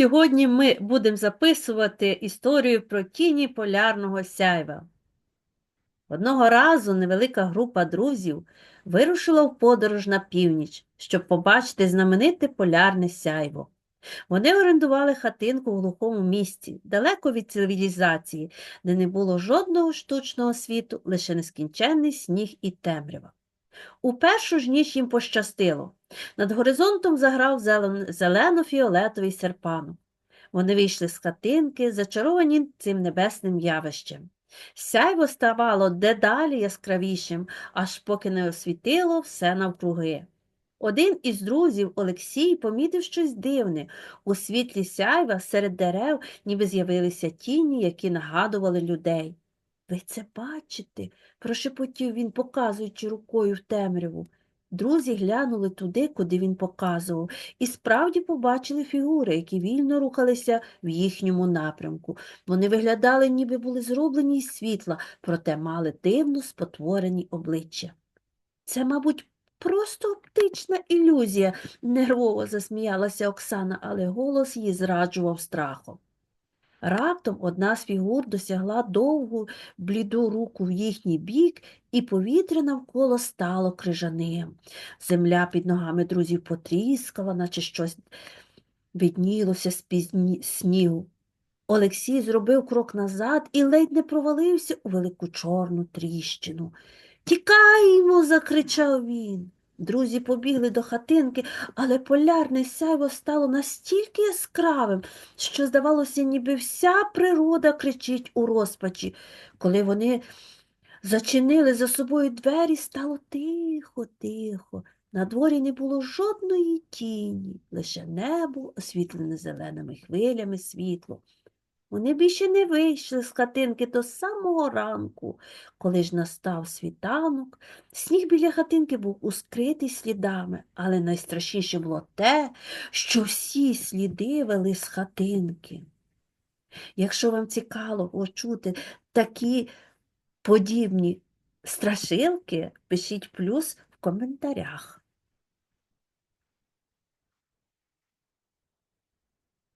Сьогодні ми будемо записувати історію про тіні полярного сяйва. Одного разу невелика група друзів вирушила в подорож на північ, щоб побачити знамените полярне сяйво. Вони орендували хатинку в глухому місці, далеко від цивілізації, де не було жодного штучного світу, лише нескінченний сніг і темрява. У першу ж ніч їм пощастило. Над горизонтом заграв зелен- зелено-фіолетовий серпанок. Вони вийшли з хатинки, зачаровані цим небесним явищем. Сяйво ставало дедалі яскравішим, аж поки не освітило все навкруги. Один із друзів, Олексій, помітив щось дивне. У світлі сяйва серед дерев ніби з'явилися тіні, які нагадували людей. Ви це бачите? прошепотів він, показуючи рукою в темряву. Друзі глянули туди, куди він показував, і справді побачили фігури, які вільно рухалися в їхньому напрямку. Вони виглядали, ніби були зроблені із світла, проте мали дивно спотворені обличчя. Це, мабуть, просто оптична ілюзія, нервово засміялася Оксана, але голос її зраджував страхом. Раптом одна з фігур досягла довгу бліду руку в їхній бік, і повітря навколо стало крижаним. Земля під ногами друзів потріскала, наче щось виднілося з пізні снігу. Олексій зробив крок назад і ледь не провалився у велику чорну тріщину. Тікаймо, закричав він. Друзі побігли до хатинки, але полярне сяйво стало настільки яскравим, що, здавалося, ніби вся природа кричить у розпачі. Коли вони зачинили за собою двері, стало тихо, тихо. На дворі не було жодної тіні, лише небо, освітлене зеленими хвилями світло. Вони більше не вийшли з хатинки до самого ранку. Коли ж настав світанок, сніг біля хатинки був ускритий слідами, але найстрашніше було те, що всі сліди вели з хатинки. Якщо вам цікаво почути такі подібні страшилки, пишіть плюс в коментарях.